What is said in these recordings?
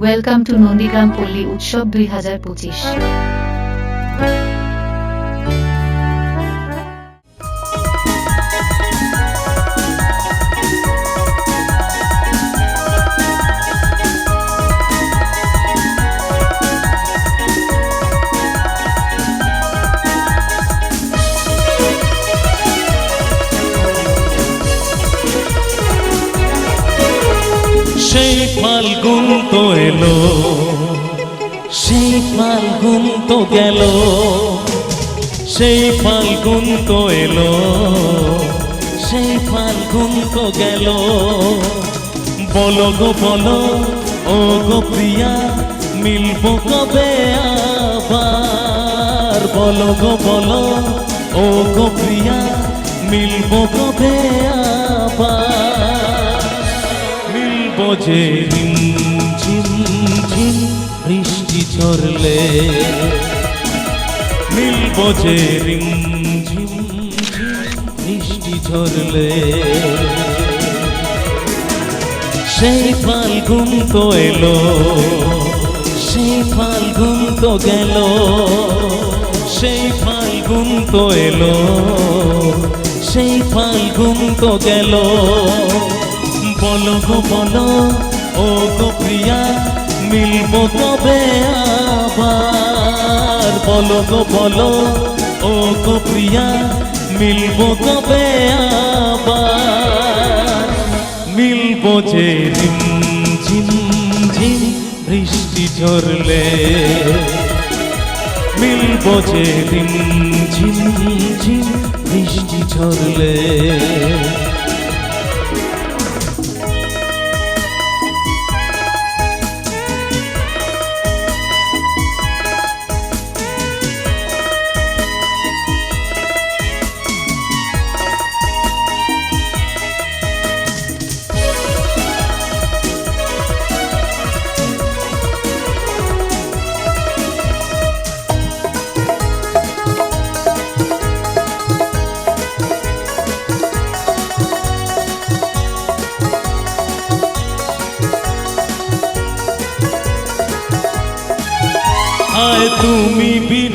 Welcome to Nandigram পল্লী উৎসব দুই হাজার পঁচিশ। গেল, সেই ফাল্গুন তো এলো, সেই ফাল্গুন তো গেল। বলো গো, বলো, ও গো প্রিয়া, মিলবো কবে আবার? বলো গো, বলো, ও গো প্রিয়া, মিলবো কবে আবার? মিলবো যে ঝিম ঝরলে মিলবো যে রিম ঝিম ঝিম বৃষ্টি ঝরলে। সেই ফাল্গুন তো এলো, সেই ফাল্গুন তো গেল, সেই ফাল্গুন তো এলো, সেই ফাল্গুন তো গেল। বলো গো বলো, ও গো প্রিয়া মিলবো কবে আবার। বলো গো, বলো, ও গো প্রিয়া, মিলবো কবে আবার। মিলবো যে ঝিম ঝিম বৃষ্টি ঝরলে। মিলবো যে ঝিম ঝিম বৃষ্টি ঝরলে।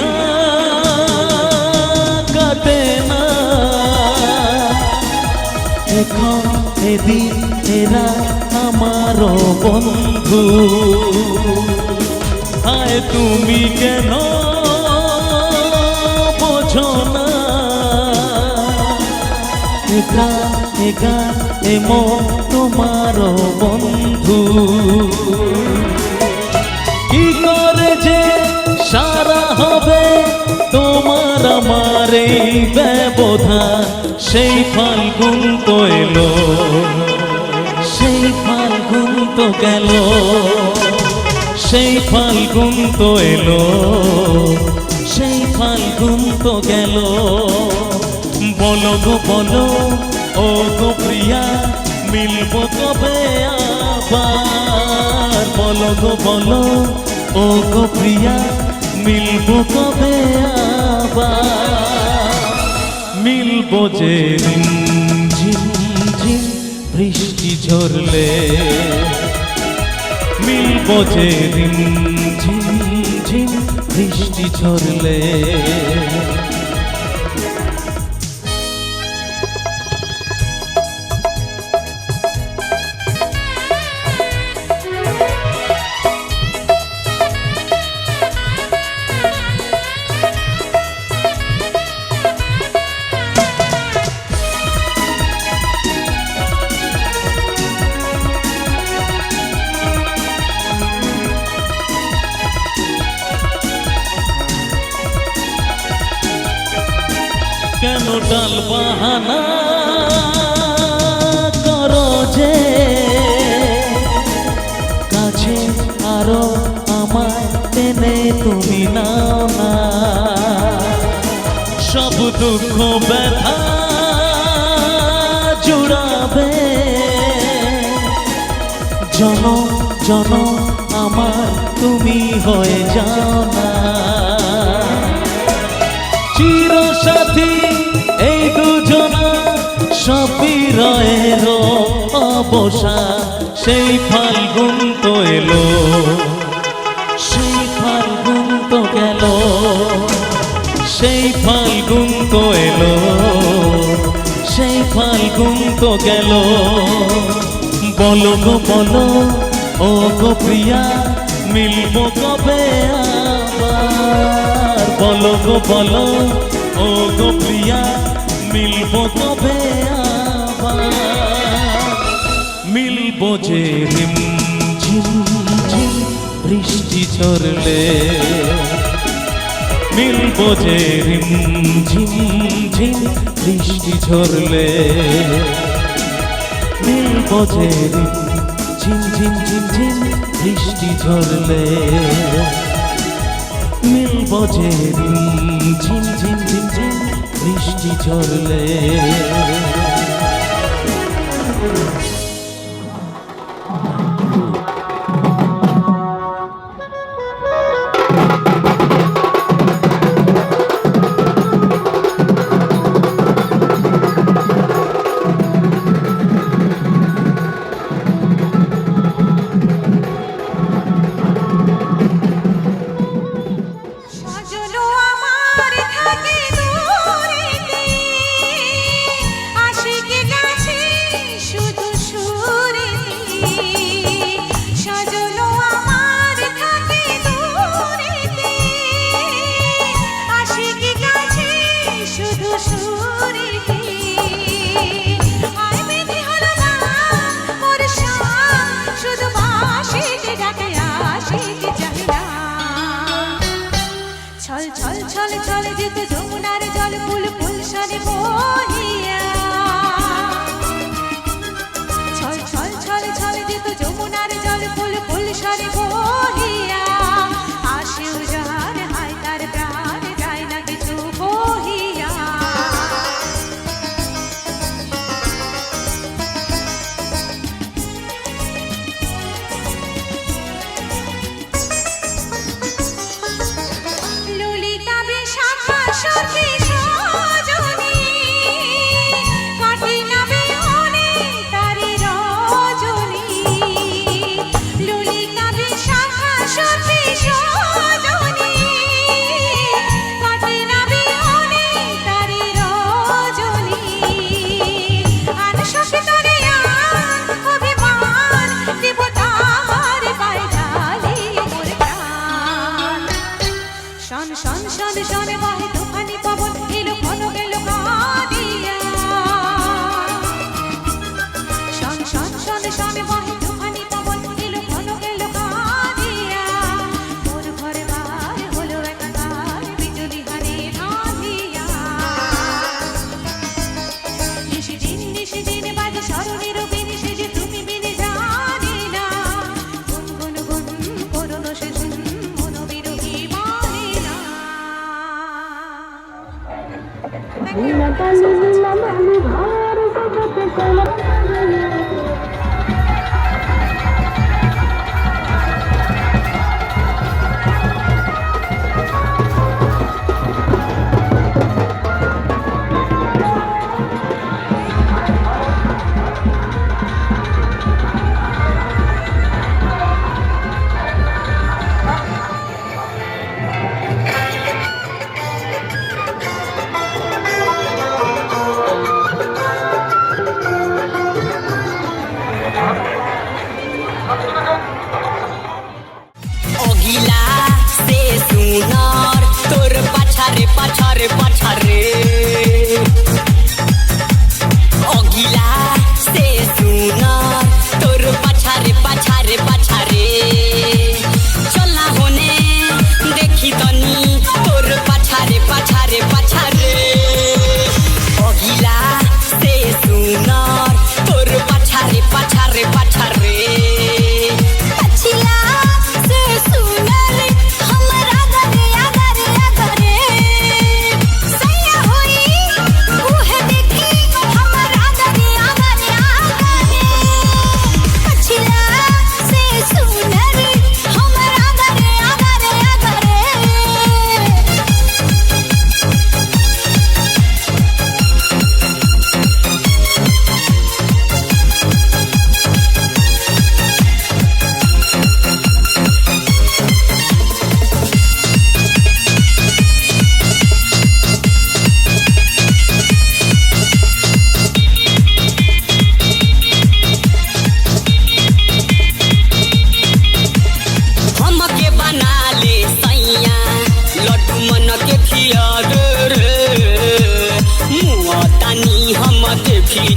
বিনা কাটে না। এখন এদিন এরা আমার বন্ধু। আয় তুমি কেন বোঝো না? একা একা এমন তোমার বন্ধু। কি করে যে সারা হবে তোমার আমার এই ব্যবধান। সেই ফাল্গুন তো এলো, সেই ফাল্গুন তো গেল, সেই ফাল্গুন তো এলো, সেই ফাল্গুন তো গেল। বলো গো, বলো, ও গো প্রিয়া, মিলবো কবে আবার? বলো গো, বলো, ও গো প্রিয়া মিলবো কবে আবার? মিলবো যে বৃষ্টি ঝরলে। মিলবো যে ঝিম বৃষ্টি ঝরলে। ডাল বাহানা করো যে। কাছে আরও আমায় টেনে তুমি নাও না। সব দুঃখ ব্যথা জুড়াবে। জন জন, আমার তুমি হয়ে যাও না। চির সাথী সব বিরয়ের অবসান সেই ফাল্গুন তো এলো। সেই ফাল্গুন তো গেল, সেই ফাল্গুন তো এলো। সেই ফাল্গুন তো গেল। বলো গো, বলো, ও গো প্রিয়া, মিলব কবে আবার? বলো গো, বলো, ও গো প্রিয়া মিলবো আবার? মিলবো যে বৃষ্টি ঝরলে। মিলবো যে ঝিম বৃষ্টি ঝরলে। মিলবো যে ঝিম ঝিম ঝিম ঝিম বৃষ্টি ঝরলে। মিলবো যে ঝিম ঝিম ঝিম বৃষ্টি ঝরলে।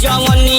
Jawani